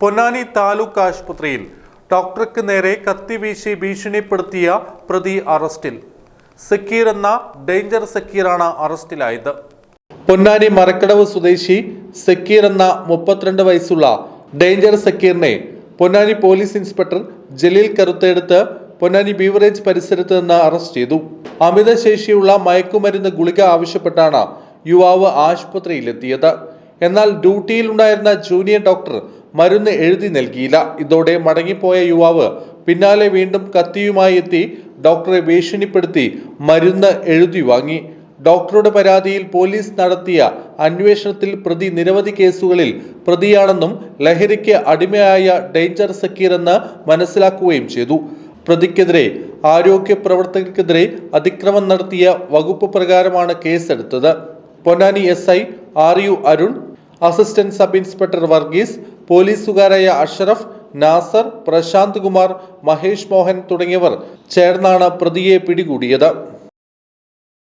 പൊന്നാനി താലൂക്ക് ആശുപത്രിയിൽ ഡോക്ടർക്ക് നേരെ കത്തിവീശി ഭീഷണിപ്പെടുത്തിയ പ്രതി അറസ്റ്റിൽ. സക്കീർ എന്ന ഡേഞ്ചർ സക്കീറാണ് അറസ്റ്റിലായത്. പൊന്നാനി മരക്കടവ് സ്വദേശി സക്കീർ എന്ന മുപ്പത്തിരണ്ട് വയസ്സുള്ള ഡേഞ്ചർ സക്കീറിനെ പൊന്നാനി പോലീസ് ഇൻസ്പെക്ടർ ജലീൽ കറുത്തെടുത്ത് പൊന്നാനി ബീവറേജ് പരിസരത്ത് നിന്ന് അറസ്റ്റ് ചെയ്തു. അമിതശേഷിയുള്ള മയക്കുമരുന്ന് ഗുളിക ആവശ്യപ്പെട്ടാണ് യുവാവ് ആശുപത്രിയിലെത്തിയത്. എന്നാൽ ഡ്യൂട്ടിയിലുണ്ടായിരുന്ന ജൂനിയർ ഡോക്ടർ മരുന്ന് എഴുതി നൽകിയില്ല. ഇതോടെ മടങ്ങിപ്പോയ യുവാവ് പിന്നാലെ വീണ്ടും കത്തിയുമായി എത്തി ഡോക്ടറെ ഭീഷണിപ്പെടുത്തി മരുന്ന് എഴുതി വാങ്ങി. ഡോക്ടറുടെ പരാതിയിൽ പോലീസ് നടത്തിയ അന്വേഷണത്തിൽ പ്രതി നിരവധി കേസുകളിൽ പ്രതിയാണെന്നും ലഹരിക്ക് അടിമയായ ഡേഞ്ചർ സക്കീർ എന്ന് മനസ്സിലാക്കുകയും ചെയ്തു. പ്രതിക്കെതിരെ ആരോഗ്യ പ്രവർത്തകർക്കെതിരെ അതിക്രമം നടത്തിയ വകുപ്പ് പ്രകാരമാണ് കേസെടുത്തത്. Ponnani S I R U Arun assistant sub inspector Varghese പോലീസുകാരായ Ashraf Nasar Prashant Kumar Mahesh Mohan തുടങ്ങിയവർ ചേർന്നാണ് പ്രതിയെ പിടികൂടിയത്.